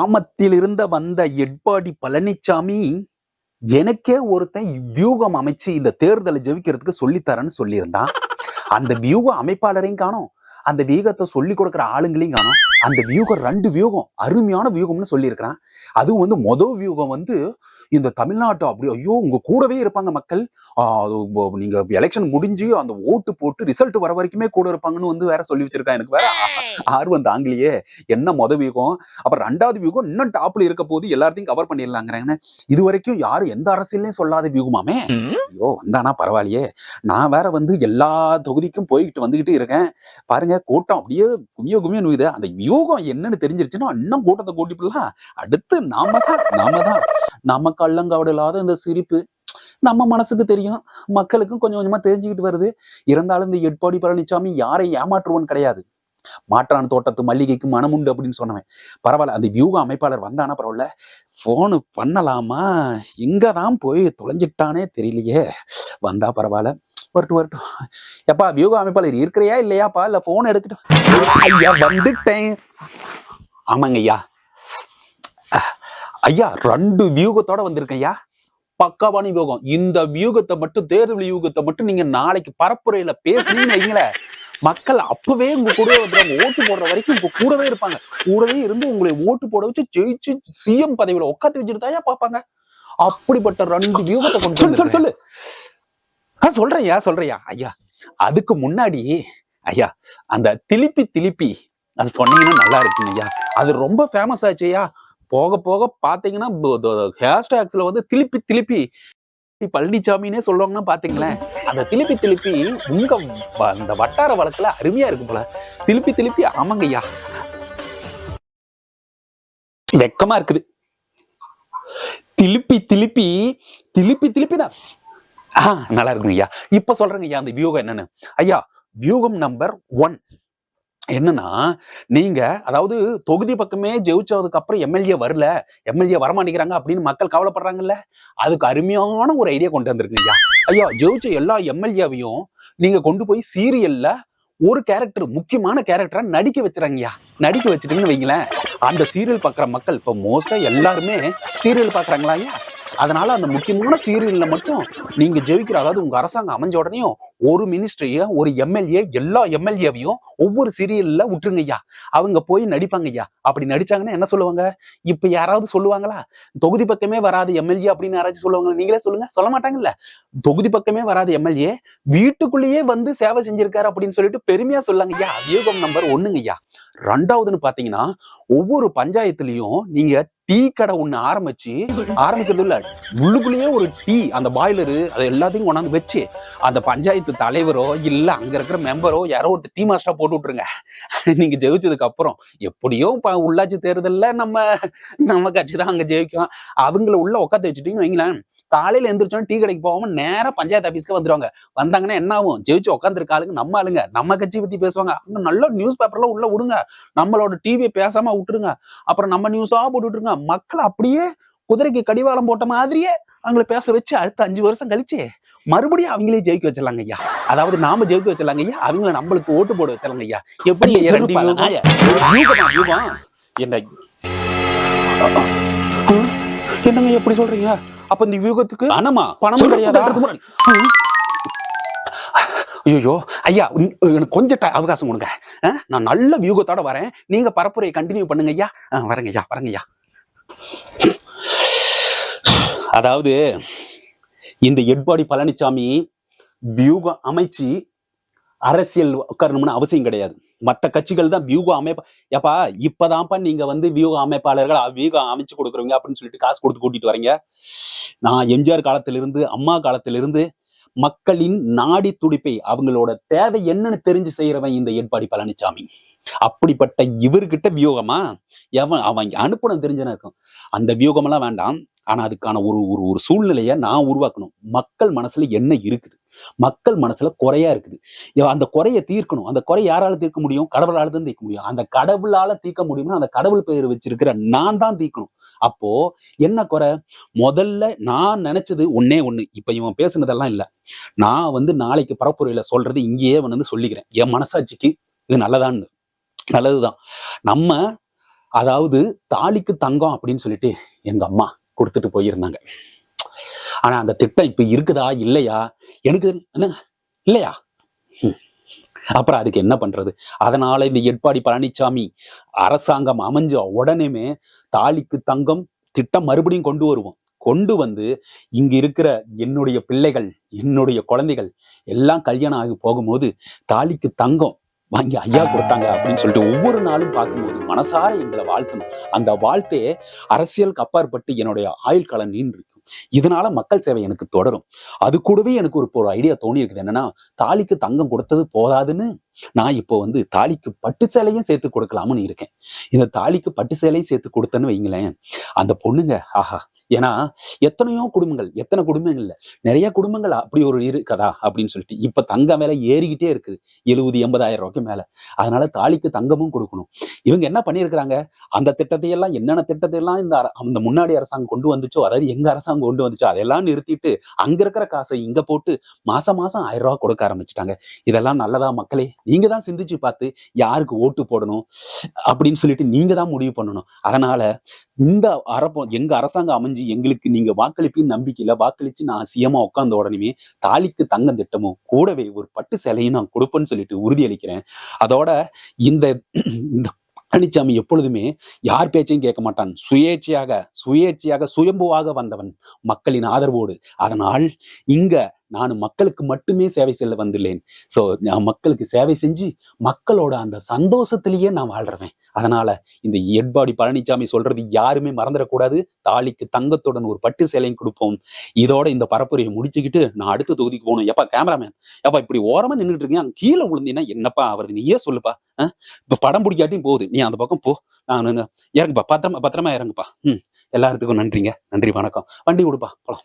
கிராமத்திலிருந்த வந்த எட்பாடி பழனிசாமி எனக்கே ஒருத்தன் வியூகம் அமைச்சு இந்த தேர்தலை ஜெயிக்கிறதுக்கு சொல்லித்தரேன்னு சொல்லியிருந்தான். அந்த வியூக அமைப்பாளரையும் காணும். அந்த வியூகத்தை சொல்லி கொடுக்குற ஆளுங்களையும் காணும். அந்த வியூகம் ரெண்டு வியூகம் அருமையான வியூகம்னு சொல்லியிருக்கிறான். அதுவும் வந்து மொதல் வியூகம் வந்து இந்த தமிழ்நாட்டு அப்படி ஐயோ உங்க கூடவே இருப்பாங்க மக்கள். நீங்க எலெக்ஷன் முடிஞ்சு அந்த ஓட்டு போட்டு ரிசல்ட் வர வரைக்குமே கூட இருப்பாங்கன்னு வந்து வேற சொல்லி வச்சிருக்கான். எனக்கு வேற ஆர்வம் தாங்கலையே என்ன மொத வியூகம்? அப்புறம் ரெண்டாவது வியூகம் இன்னும் டாப்ல இருக்க போது எல்லாத்தையும் கவர் பண்ணிடலாங்கிறாங்க இது வரைக்கும் யாரும் எந்த அரசியலையும் சொல்லாத வியூகமாமே. ஐயோ வந்தானா பரவாயில்லையே. நான் வேற வந்து எல்லா தொகுதிக்கும் போய்கிட்டு வந்துகிட்டு இருக்கேன். பாருங்க கூட்டம் அப்படியே குமிய குமிய நுயுது. அந்த யோகம் என்னன்னு தெரிஞ்சிருச்சுன்னா இன்னும் கூட்டத்தை கூட்டி போடலாம் அடுத்து நாம தான் நாம தான். நம்ம கள்ளங்காவடு இல்லாத இந்த சிரிப்பு நம்ம மனசுக்கு தெரியும். மக்களுக்கும் கொஞ்சம் கொஞ்சமா தெரிஞ்சுக்கிட்டு வருது. இருந்தாலும் இந்த எட்பாடி பழனிசாமி யாரை ஏமாற்றுவோன்னு கிடையாது. மாற்றான் தோட்டத்து மல்லிகைக்கு மனமுண்டு அப்படின்னு சொன்னவன். பரவாயில்ல அந்த வியூக அமைப்பாளர் வந்தானா பரவாயில்ல. ஃபோனு பண்ணலாமா? எங்க தான் போய் தொலைஞ்சிட்டானே தெரியலையே. வந்தா பரவாயில்ல. வரட்டும் வரட்டும். எப்பா வியூக அமைப்பாளர் இருக்கிறியா இல்லையாப்பா? இல்ல போன் எடுக்கட்டும் ஐயா வந்துட்டேன். ஆமாங்க ஐயா. ஐயா ரெண்டு வியூகத்தோட வந்திருக்கேன் ஐயா. பக்காவான வியூகம். இந்த வியூகத்தை மட்டும் தேர்தல் வியூகத்தை மட்டும் நீங்க நாளைக்கு பரப்புரையில பேசுனீங்கன்னு வைங்களேன் மக்கள் அப்பவே உங்க கூடவே வந்துடுவாங்க ஓட்டு போடுற வரைக்கும் உங்க கூடவே இருப்பாங்க. கூடவே இருந்து உங்களை ஓட்டு போட வச்சு ஜெயிச்சு சிஎம் பதவியில உட்காந்து வச்சுட்டு தான் பார்ப்பாங்க. அப்படிப்பட்ட ரெண்டு வியூகத்தை கொண்டு சொல்லு சொல்லு. ஆ சொல்றையா சொல்றையா ஐயா அதுக்கு முன்னாடி ஐயா அந்த திலிப்பி திலிப்பி அது சொன்னீங்கன்னா நல்லா இருக்குங்க ஐயா. அது ரொம்ப ஃபேமஸ் ஆச்சு ஐயா. போக போக பாத்தீங்கன்னா ஹேஷ்டேக்ஸ்ல வந்து திலிப்பி திலிப்பி பழனிசாமின்னே சொல்லுவாங்கன்னா பாத்தீங்களேன். அந்த திலிப்பி திலிப்பி உங்க அந்த வட்டார வழக்குல அருமையா இருக்கு போல. திலிப்பி திலிப்பி ஆமாங்க ஐயா. வெக்கமா இருக்குது. திலிப்பி திலிப்பி திலிப்பி திலிப்பினா ஆ நல்லா இருக்குங்க ஐயா. இப்ப சொல்றேங்க ஐயா அந்த வியூகம் என்னன்னு. ஐயா வியூகம் நம்பர் ஒன் என்னன்னா நீங்க அதாவது தொகுதி பக்கமே ஜெயிச்சதுக்கு அப்புறம் எம்எல்ஏ வரல எம்எல்ஏ வரமாட்டேங்கிறாங்க அப்படின்னு மக்கள் கவலைப்படுறாங்கல்ல? அதுக்கு அருமையான ஒரு ஐடியா கொண்டு வந்திருக்குங்க ஐயா. ஐயா ஜெயிச்ச எல்லா எம்எல்ஏவையும் நீங்க கொண்டு போய் சீரியல்ல ஒரு கேரக்டர் முக்கியமான கேரக்டரா நடிக்க வச்சுறாங்கய்யா நடிக்க வச்சுட்டீங்கன்னு வைங்களேன். அந்த சீரியல் பார்க்குற மக்கள் இப்போ மோஸ்டா எல்லாருமே சீரியல் பார்க்குறாங்களா ஐயா? அதனால அந்த முக்கியமான சீரியல்ல மட்டும் நீங்க ஜெயிக்கிற அதாவது உங்க அரசாங்கம் அமைஞ்ச உடனேயும் ஒரு மினிஸ்ட்ரிய ஒரு எம்எல்ஏ எல்லா எம்எல்ஏவையும் ஒவ்வொரு சீரியல்ல விட்டுருங்க ஐயா. அவங்க போய் நடிப்பாங்க ஐயா. அப்படி நடிச்சாங்கன்னா என்ன சொல்லுவாங்க? இப்ப யாராவது சொல்லுவாங்களா? தொகுதி பக்கமே வராது எம்எல்ஏ அப்படின்னு யாராச்சும் சொல்லுவாங்க நீங்களே சொல்லுங்க. சொல்ல மாட்டாங்கல்ல. தொகுதி பக்கமே வராது எம்எல்ஏ வீட்டுக்குள்ளேயே வந்து சேவை செஞ்சிருக்காரு அப்படின்னு சொல்லிட்டு பெருமையா சொல்லாங்க ஐயா. வியூகம் நம்பர் ஒண்ணுங்க ஐயா. ரெண்டாவதுன்னு பாத்தீங்கன்னா ஒவ்வொரு பஞ்சாயத்துலயும் நீங்க டீ கடை ஒண்ணு ஆரம்பிச்சு ஆரம்பிக்கிறது இல்ல. உள்ளுக்குள்ளேயே ஒரு டீ அந்த பாய்லரு அது எல்லாத்தையும் கொண்டாந்து வச்சு அந்த பஞ்சாயத்து தலைவரோ இல்ல அங்க இருக்கிற மெம்பரோ யாரோ ஒரு டீ மாஸ்டரா போட்டு விட்டுருங்க. நீங்க ஜெயிச்சதுக்கு அப்புறம் எப்படியோ உள்ளாட்சி தேர்தல்ல நம்ம நம்ம கட்சி தான் அங்க ஜெயிக்கும். அவங்கள உள்ள உட்காந்து வச்சுட்டீங்கன்னு வைங்களேன் காலையில எந்திரிச்சோம் டீ கடைக்கு போகாம நேரா பஞ்சாயத்து ஆபீஸ்க்கு வந்துருவாங்க. வந்தாங்கன்னா என்ன ஆகும்? ஜெயிச்சு உட்காந்துருக்க ஆளுங்க நம்ம ஆளுங்க. நம்ம கட்சி பத்தி பேசுவாங்க. அங்க நல்ல நியூஸ் பேப்பர்ல உள்ள விடுங்க. நம்மளோட டிவியை பேசாம விட்டுருங்க. அப்புறம் நம்ம நியூஸா போட்டு விட்டுருங்க. மக்கள் அப்படியே குதிரைக்கு கடிவாளம் போட்ட மாதிரியே அவங்கள பேச வச்சு அடுத்த அஞ்சு வருஷம் கழிச்சு மறுபடியும் அவங்களே ஜெயிக்க வச்சிடலாங்க ஐயா. அதாவது நாம ஜெயிக்க வச்சிடலாங்க ஐயா. அவங்கள நம்மளுக்கு ஓட்டு போட வச்சிடலாங்க ஐயா. எப்படி? என்ன? என்னங்க எப்படி சொல்றீங்க? அப்ப இந்த வியூகத்துக்கு பணமா? பணமும் கிடையாதா? ஐயோ ஐயா எனக்கு கொஞ்சம் அவகாசம் கொடுங்க? நான் நல்ல வியூகத்தோட வரேன். நீங்க பரப்புரையை கண்டினியூ பண்ணுங்க ஐயா. வரேங்க ஐயா வரேங்க ஐயா. அதாவது இந்த எட்பாடி பழனிசாமி வியூகம் அமைச்சு அரசியல் உட்காரணும்னு அவசியம் கிடையாது. மற்ற கட்சிகள் தான் வியூகம் அமைப்பா ஏப்பா இப்பதான்ப்பா நீங்க வந்து வியூக அமைப்பாளர்கள் வியூகம் அமைச்சு கொடுக்குறவங்க அப்படின்னு சொல்லிட்டு காசு கொடுத்து கூட்டிட்டு வரீங்க. நான் எம்ஜிஆர் காலத்திலிருந்து அம்மா காலத்திலிருந்து மக்களின் நாடி துடிப்பை அவங்களோட தேவை என்னன்னு தெரிஞ்சு செய்யறவன் இந்த எடப்பாடி பழனிசாமி அப்படிப்பட்ட இவர்கிட்ட வியூகமா எவன் அவன் அனுப்பணும் தெரிஞ்சனா இருக்கும். அந்த வியூகமெல்லாம் வேண்டாம். ஆனா அதுக்கான ஒரு ஒரு ஒரு சூழ்நிலையை நான் உருவாக்கணும். மக்கள் மனசுல என்ன இருக்குது? மக்கள் மனசுல குறையா இருக்குது. அந்த குறையை தீர்க்கணும். அந்த குறை யாரால தீர்க்க முடியும்? கடவுளால தான் தீர்க்க முடியும். அந்த கடவுளால தீர்க்க முடியும்னா அந்த கடவுள் பெயர் வச்சிருக்கிற நான் தான் தீர்க்கணும். அப்போ என்ன குறை? முதல்ல நான் நினைச்சது ஒன்னே ஒண்ணு. இப்ப இவன் பேசுனதெல்லாம் இல்ல. நான் வந்து நாளைக்கு பரப்புரையில சொல்றது இங்கேயே வந்து சொல்லிக்கிறேன். என் மனசாட்சிக்கு இது நல்லதான்னு. நல்லதுதான். நம்ம அதாவது தாலிக்கு தங்கம் அப்படின்னு சொல்லிட்டு எங்க அம்மா கொடுத்துட்டு போயிருந்தாங்க. ஆனா அந்த திட்டம் இப்ப இருக்குதா இல்லையா? எனக்கு என்ன? இல்லையா? அப்புறம் அதுக்கு என்ன பண்றது? அதனால இந்த எடப்பாடி பழனிசாமி அரசாங்கம் அமைஞ்ச உடனேமே தாலிக்கு தங்கம் திட்டம் மறுபடியும் கொண்டு வருவோம். கொண்டு வந்து இங்க இருக்கிற என்னுடைய பிள்ளைகள் என்னுடைய குழந்தைகள் எல்லாம் கல்யாணம் ஆகி போகும்போது தாலிக்கு தங்கம் வாங்கி ஐயா கொடுத்தாங்க அப்படின்னு சொல்லிட்டு ஒவ்வொரு நாளும் பார்க்கும்போது மனசார எங்களை வாழ்த்தணும். அந்த வாழ்த்தையே அரசியலுக்கு அப்பாற்பட்டு என்னுடைய ஆயுள் காலம் நீண்டு இதனால மக்கள் சேவை எனக்கு தொடரும். அது கூடவே எனக்கு ஒரு ஒரு ஐடியா தோணி இருக்குது என்னன்னா தாலிக்கு தங்கம் கொடுத்தது போதாதுன்னு நான் இப்போ வந்து தாலிக்கு பட்டு சேலையும் சேர்த்து கொடுக்கலாம்னு இருக்கேன். இந்த தாலிக்கு பட்டு சேலையும் சேர்த்து கொடுத்தேன்னு வைங்களேன். அந்த பொண்ணுங்க ஆஹா ஏன்னா எத்தனையோ குடும்பங்கள் எத்தனை குடும்பங்கள் இல்ல. நிறைய குடும்பங்கள் அப்படி ஒரு இருக்கதா அப்படின்னு சொல்லிட்டு இப்ப தங்க மேல ஏறிக்கிட்டே இருக்குது. எழுபது எண்பதாயிரம் ரூபாய்க்கு மேல. அதனால தாலிக்கு தங்கமும் கொடுக்கணும். இவங்க என்ன பண்ணியிருக்கிறாங்க? அந்த திட்டத்தை எல்லாம் என்னென்ன திட்டத்தை எல்லாம் இந்த அர- அந்த முன்னாடி அரசாங்கம் கொண்டு வந்துச்சோ அதாவது எங்க அரசாங்கம் கொண்டு வந்துச்சோ அதெல்லாம் நிறுத்திட்டு அங்க இருக்கிற காசை இங்க போட்டு மாசம் மாசம் ஆயிரம் ரூபாய் கொடுக்க ஆரம்பிச்சிட்டாங்க. இதெல்லாம் நல்லதா மக்களே? நீங்க தான் சிந்திச்சு பார்த்து யாருக்கு ஓட்டு போடணும்? அப்படின்னு சொல்லிட்டு நீங்க தான் முடிவு பண்ணணும். அதனால இந்த அரப்பம் எங்க அரசாங்கம் அமைஞ்சு எங்களுக்கு நீங்க வாக்களிப்பின் நம்பிக்கையில வாக்களிச்சு நான் சிஎமா உட்கார்ந்த உடனே தாலிக்கு தங்கம் திட்டமும் கூடவே ஒரு பட்டு சிலையும் நான் கொடுப்பேன்னு சொல்லிட்டு உறுதியளிக்கிறேன். அதோட இந்த இந்த பழனிசாமி எப்பொழுதுமே யார் பேச்சையும் கேட்க மாட்டான். சுயேட்சையாக சுயேட்சையாக சுயம்புவாக வந்தவன் மக்களின் ஆதரவோடு. அதனால் இங்க நான் மக்களுக்கு மட்டுமே சேவை செல்ல வந்துள்ளேன். ஸோ நான் மக்களுக்கு சேவை செஞ்சு மக்களோட அந்த சந்தோஷத்திலேயே நான் வாழ்றவேன். அதனால இந்த எட்பாடி பழனிசாமி சொல்றது யாருமே மறந்துடக்கூடாது. தாலிக்கு தங்கத்துடன் ஒரு பட்டு சேலையும் கொடுப்போம். இதோட இந்த பரப்புரையை முடிச்சுக்கிட்டு நான் அடுத்த தொகுதிக்கு போகணும். எப்பா கேமராமேன். எப்பா இப்படி ஓரமா நின்றுட்டு இருக்கேன் அங்க கீழே விழுந்தீங்கன்னா என்னப்பா அவரது நீயே சொல்லுப்பா. இப்போ படம் பிடிக்காட்டியும் போகுது. நீ அந்த பக்கம் போ. நான் இறங்குப்பா. பத்திரமா பத்திரமா இறங்குப்பா. ம். எல்லாத்துக்கும் நன்றிங்க. நன்றி வணக்கம். வண்டி கொடுப்பா. போலாம்.